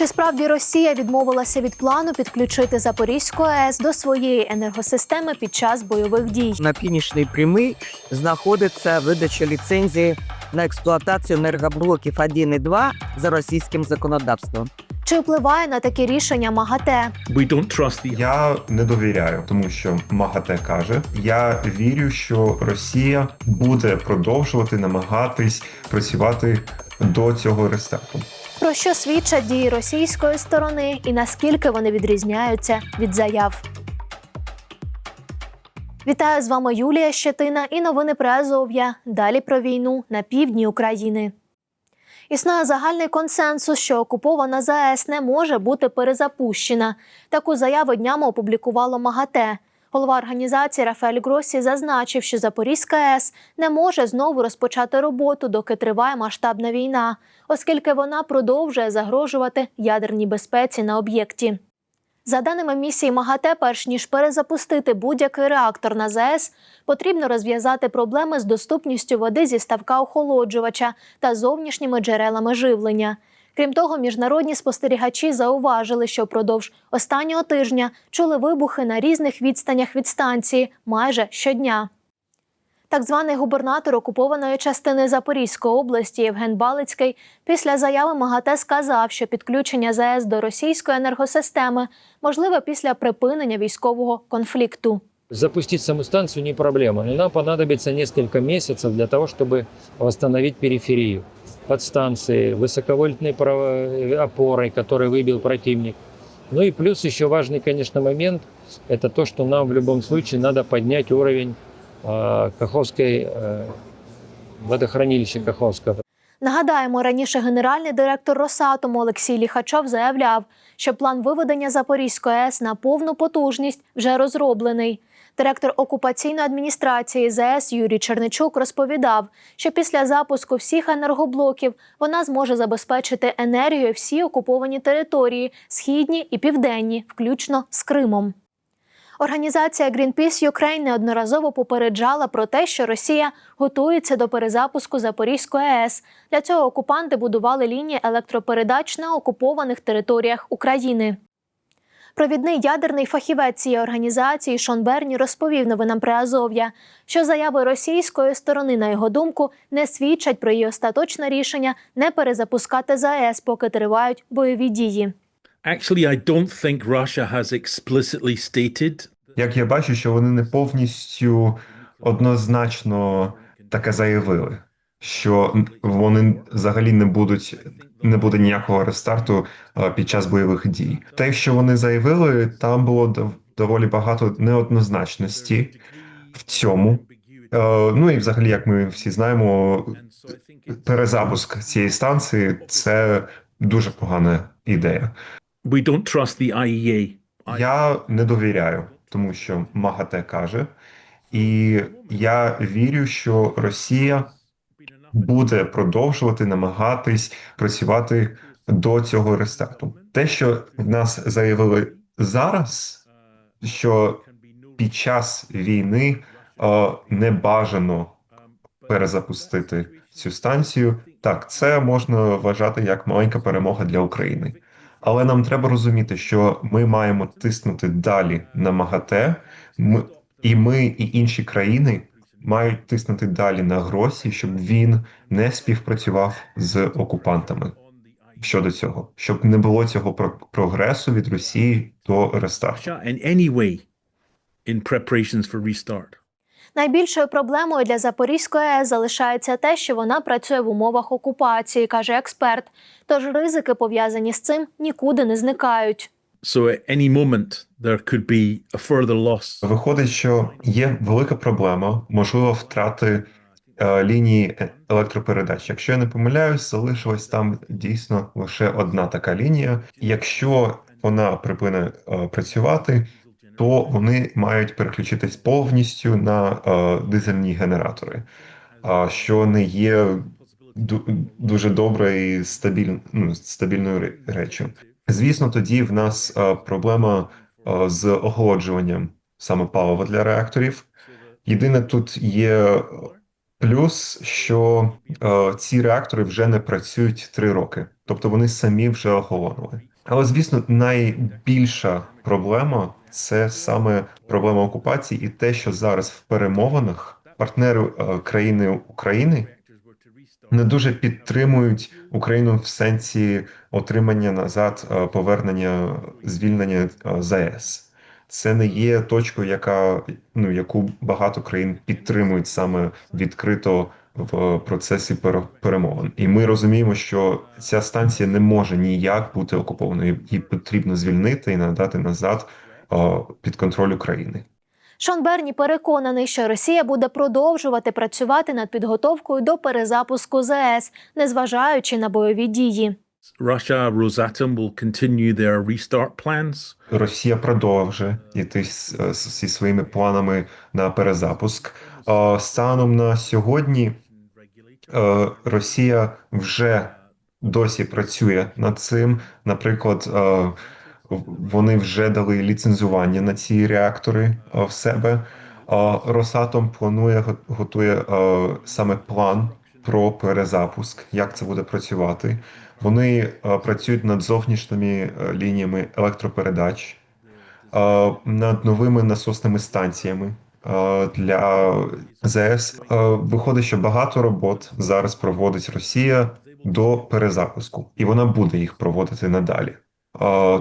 Чи справді Росія відмовилася від плану підключити Запорізьку АЕС до своєї енергосистеми під час бойових дій? На фінішній прямій знаходиться видача ліцензії на експлуатацію енергоблоків 1 і 2 за російським законодавством. Чи впливає на таке рішення МАГАТЕ? We don't trust the Я не довіряю, тому що МАГАТЕ каже: я вірю, що Росія буде продовжувати намагатись працювати до цього рестарту. Про що свідчать дії російської сторони і наскільки вони відрізняються від заяв? Вітаю з вами Юлія Щетина і новини про Азов'я. Далі про війну на півдні України. Існує загальний консенсус, що окупована ЗАЕС не може бути перезапущена. Таку заяву днями опублікувало МАГАТЕ. Голова організації Рафаель Гросі зазначив, що Запорізька АЕС не може знову розпочати роботу, доки триває масштабна війна, оскільки вона продовжує загрожувати ядерній безпеці на об'єкті. За даними місії МАГАТЕ, перш ніж перезапустити будь-який реактор на ЗАЕС, потрібно розв'язати проблеми з доступністю води зі ставка охолоджувача та зовнішніми джерелами живлення. Крім того, міжнародні спостерігачі зауважили, що впродовж останнього тижня чули вибухи на різних відстанях від станції майже щодня. Так званий губернатор окупованої частини Запорізької області Євген Балицький після заяви МАГАТЕ сказав, що підключення ЗАЕС до російської енергосистеми можливе після припинення військового конфлікту. Запустить саму станцию не проблема, нам понадобится несколько месяцев для того, чтобы восстановить периферию подстанции, высоковольтной право- опорой, которой выбил противник. Ну и плюс еще важный, конечно, момент – это то, что нам в любом случае надо поднять уровень э, Каховской, э, водохранилища Каховского. Нагадаємо, раніше генеральний директор Росатому Олексій Ліхачов заявляв, що план виведення Запорізької АЕС на повну потужність вже розроблений. Директор окупаційної адміністрації ЗАЕС Юрій Черничук розповідав, що після запуску всіх енергоблоків вона зможе забезпечити енергією всі окуповані території східні і південні, включно з Кримом. Організація Greenpeace Ukraine неодноразово попереджала про те, що Росія готується до перезапуску Запорізької АЕС. Для цього окупанти будували лінії електропередач на окупованих територіях України. Провідний ядерний фахівець цієї організації Шон Берні розповів новинам при Азов'я, що заяви російської сторони, на його думку, не свідчать про її остаточне рішення не перезапускати ЗАЕС, поки тривають бойові дії. actually I don't think Russia has explicitly stated Як я бачу, що вони не повністю однозначно таке заявили, що вони взагалі не будуть не буде ніякого рестарту е, під час бойових дій. Те, що вони заявили, там було доволі багато неоднозначності в цьому. Е, Ну і взагалі, як ми всі знаємо, перезапуск цієї станції це дуже погана ідея. we don't trust the IEA. Я не довіряю, тому що МАГАТЕ каже, і я вірю, що Росія буде продовжувати намагатись працювати до цього рестарту. Те, що нас заявили зараз, що під час війни е, не бажано перезапустити цю станцію, так це можна вважати як маленька перемога для України. Але нам треба розуміти, що ми маємо тиснути далі на МАГАТЕ, ми, і ми, і інші країни мають тиснути далі на Гросі, щоб він не співпрацював з окупантами щодо цього, щоб не було цього про- прогресу від Росії до рестарту. Найбільшою проблемою для Запорізької АЕС залишається те, що вона працює в умовах окупації, каже експерт. Тож ризики, пов'язані з цим, нікуди не зникають. So at any moment there could be a further loss. Виходить, що є велика проблема, можливо, втрати е, лінії е- електропередач. Якщо я не помиляюсь, залишилась там дійсно лише одна така лінія. Якщо вона припине е, працювати, то вони мають переключитись повністю на е, дизельні генератори, а що не є дуже добре і стабіль, ну, стабільною ре- реччю. Звісно, тоді в нас е, проблема е, з охолоджуванням саме палива для реакторів. Єдине тут є плюс, що е, ці реактори вже не працюють три роки, тобто вони самі вже охолонули. Але, звісно, найбільша проблема це саме проблема окупації і те, що зараз в перемовинах партнери е, країни України не дуже підтримують Україну в сенсі отримання назад е, повернення звільнення е, ЗАЕС. Це не є точкою, яка ну яку багато країн підтримують саме відкрито в процесі пере- перемовин. І ми розуміємо, що ця станція не може ніяк бути окупованою. Її потрібно звільнити і надати назад е, під контроль України. Шон Берні переконаний, що Росія буде продовжувати працювати над підготовкою до перезапуску ЗС, незважаючи на бойові дії. Russia, Rosatom will continue their restart plans. Росія продовжує йти з- з- зі своїми планами на перезапуск. Е, Станом на сьогодні е, Росія вже досі працює над цим. Наприклад, е, вони вже дали ліцензування на ці реактори е, в себе. Росатом планує готує е, саме план про перезапуск, як це буде працювати. Вони е, працюють над зовнішніми лініями електропередач, над новими насосними станціями для ЗС. Виходить, що багато робот зараз проводить Росія до перезапуску, і вона буде їх проводити надалі.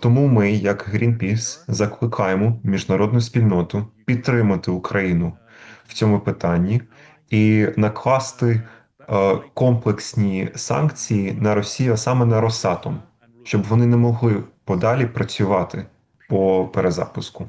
Тому ми, як Greenpeace, закликаємо міжнародну спільноту підтримати Україну в цьому питанні і накласти е, комплексні санкції на Росію, а саме на Росатом, щоб вони не могли подалі працювати по перезапуску.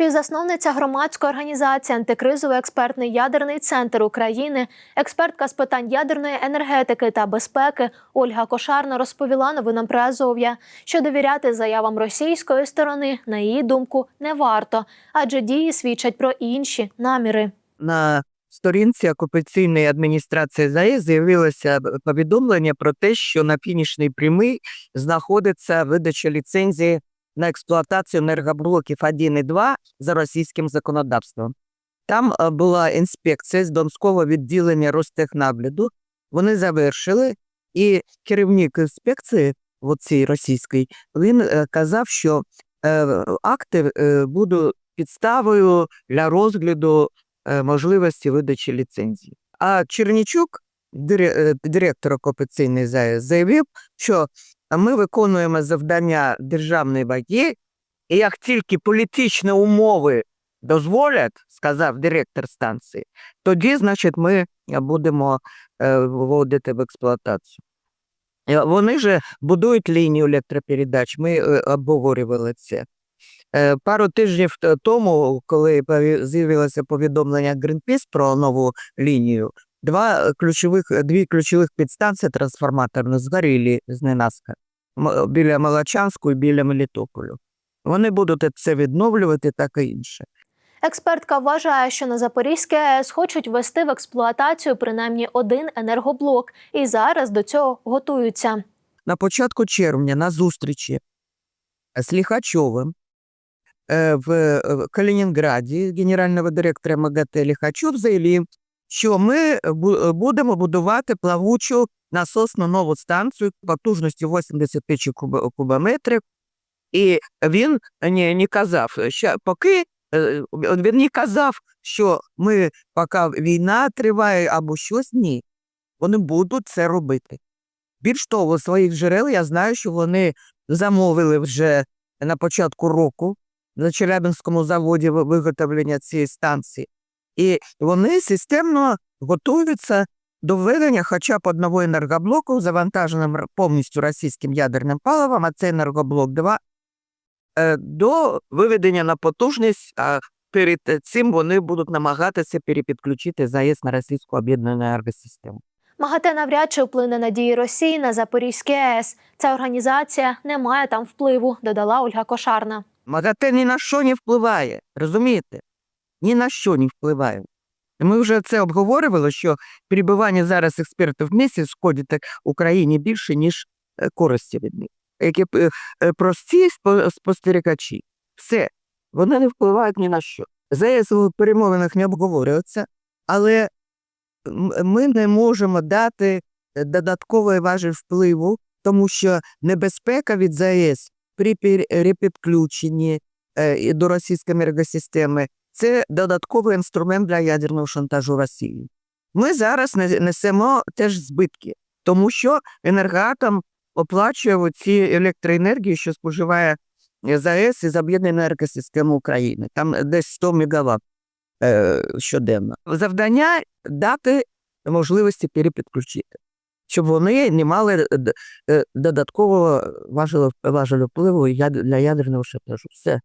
Співзасновниця громадської організації Антикризовий експертний ядерний центр України, експертка з питань ядерної енергетики та безпеки Ольга Кошарна розповіла новинам про Азов'я, що довіряти заявам російської сторони, на її думку, не варто, адже дії свідчать про інші наміри. на сторінці окупаційної адміністрації ЗАЕС з'явилося повідомлення про те, що на фінішній прямій знаходиться видача ліцензії на експлуатацію енергоблоків 1 і 2 за російським законодавством. Там е, була інспекція з Донського відділення Ростехнагляду. Вони завершили, і керівник інспекції, оцій російський, він е, казав, що е, акти будуть підставою для розгляду можливості видачі ліцензії. А Чернічук, директор окупаційної заявив, що ми виконуємо завдання державної ваги, і як тільки політичні умови дозволять, сказав директор станції, тоді, значить, ми будемо е, вводити в експлуатацію. Е, Вони же будують лінію електропередач, ми е, обговорювали це. Пару тижнів тому, коли з'явилося повідомлення Greenpeace про нову лінію, два е, ключових, дві ключових підстанції трансформаторні згоріли зненацька М- біля Молочанську і біля Мелітополю. Вони будуть це відновлювати, так і інше. Експертка вважає, що на Запорізькій АЕС хочуть ввести в експлуатацію принаймні один енергоблок, і зараз до цього готуються. на початку червня на зустрічі з Ліхачовим е, в е, в Калінінграді генерального директора МАГАТЕ Ліхачов заявив, що ми е, будемо будувати плавучу насосну нову станцію потужністю 80 тисяч кубометрів. І він не, не казав, що поки е, він не казав, що ми поки війна триває або щось, ні. Вони будуть це робити. Більш того, своїх джерел я знаю, що вони замовили вже на початку року на Челябинському заводі виготовлення цієї станції. І вони системно готуються до введення хоча б одного енергоблоку, завантаженим повністю російським ядерним паливом, а це енергоблок 2, е, до виведення на потужність, а перед цим вони будуть намагатися перепідключити ЗАЕС на російську об'єднану енергосистему. МАГАТЕ навряд чи вплине на дії Росії на Запорізький АЕС. Ця організація не має там впливу, додала Ольга Кошарна. МАГАТЕ ні на що не впливає, розумієте? Ні на що не впливає. Ми вже це обговорювали, що перебування зараз експертів в місті шкодить Україні більше, ніж е, користі від них. Які е, е, прості спо- спостерігачі. Все, вони не впливають ні на що. ЗАЕС у перемовинах не обговорюються, але ми не можемо дати додатковий важіль впливу, тому що небезпека від ЗАЕС при перепідключенні е, до російської енергосистеми це додатковий інструмент для ядерного шантажу Росії. Ми зараз не- несемо теж збитки, тому що енергоатом оплачує ці електроенергії, що споживає ЗАЕС із об'єднаної енергосистеми України. Там десь 100 МВт е, щоденно. Завдання дати можливості перепідключити, щоб вони не мали е, е, додаткового важелю впливу для ядерного шантажу. Все.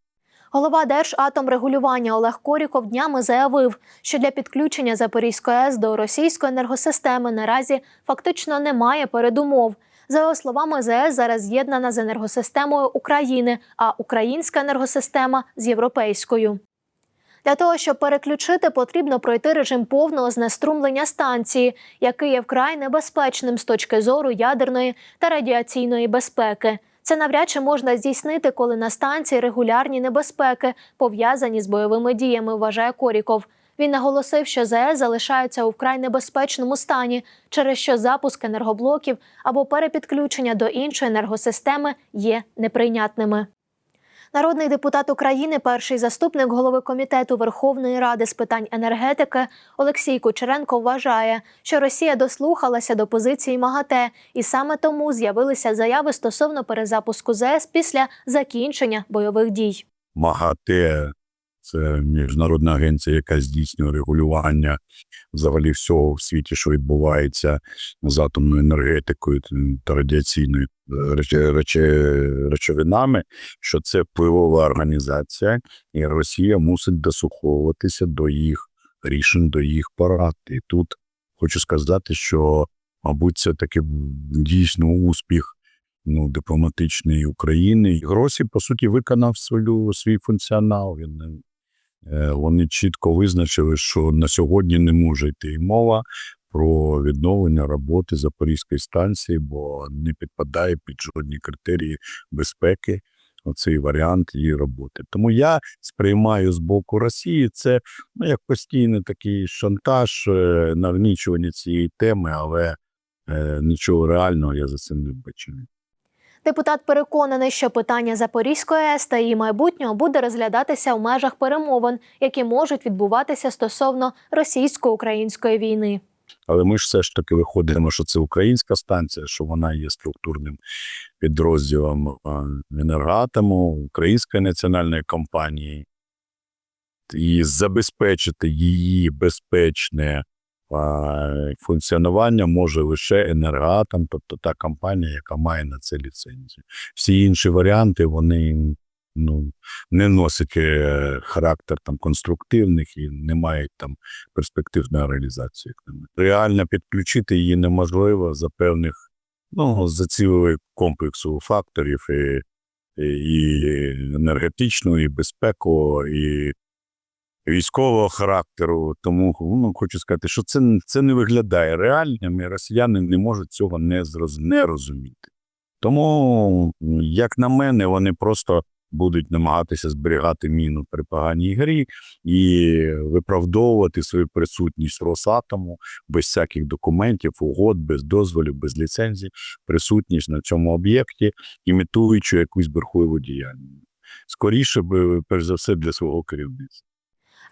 Голова Держатомрегулювання Олег Коріков днями заявив, що для підключення Запорізької АЕС до російської енергосистеми наразі фактично немає передумов. За його словами, ЗАЕС зараз з'єднана з енергосистемою України, а українська енергосистема з європейською. Для того, щоб переключити, потрібно пройти режим повного знеструмлення станції, який є вкрай небезпечним з точки зору ядерної та радіаційної безпеки. Це навряд чи можна здійснити, коли на станції регулярні небезпеки, пов'язані з бойовими діями, вважає Коріков. Він наголосив, що ЗАЕС залишаються у вкрай небезпечному стані, через що запуск енергоблоків або перепідключення до іншої енергосистеми є неприйнятними. Народний депутат України, перший заступник голови комітету Верховної Ради з питань енергетики Олексій Кучеренко вважає, що Росія дослухалася до позиції МАГАТЕ, і саме тому з'явилися заяви стосовно перезапуску ЗС після закінчення бойових дій. МАГАТЕ це міжнародна агенція, яка здійснює регулювання взагалі всього в світі, що відбувається з атомною енергетикою та радіаційною е, речовинами, що це впливова організація, і Росія мусить дослуховуватися до їх рішень, до їх порад. І тут хочу сказати, що, мабуть, це таки дійсно успіх ну, дипломатичної України. Гросі, по суті, виконав свою, свій функціонал. Він, е, вони чітко визначили, що на сьогодні не може йти і мова про відновлення роботи Запорізької станції, бо не підпадає під жодні критерії безпеки. Оцей варіант її роботи. Тому я сприймаю з боку Росії це ну, як постійний такий шантаж, е, нагнічування цієї теми, але е, нічого реального я за цим не бачу. Депутат переконаний, що питання Запорізької АЕС та її майбутнього буде розглядатися в межах перемовин, які можуть відбуватися стосовно російсько-української війни. Але ми ж все ж таки виходимо, що це українська станція, що вона є структурним підрозділом а, енергоатому, української національної компанії, і забезпечити її безпечне функціонування може лише енергоатом, тобто та компанія, яка має на це ліцензію. Всі інші варіанти вони ну, не носять е, характер там конструктивних і не мають там перспективної реалізації. Реально підключити її неможливо за певних, ну, за цілого комплексу факторів і, і енергетичного, і безпекового, і військового характеру. Тому ну, хочу сказати, що це, це не виглядає реальним, і росіяни не можуть цього не, зроз, не розуміти. Тому, як на мене, вони просто будуть намагатися зберігати міну при поганій грі і виправдовувати свою присутність Росатому без всяких документів, угод, без дозволів, без ліцензій, присутність на цьому об'єкті, імітуючи якусь бурхливу діяльність. Скоріше перш за все, для свого керівництва.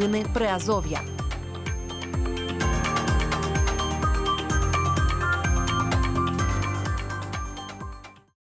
Новини Приазов'я.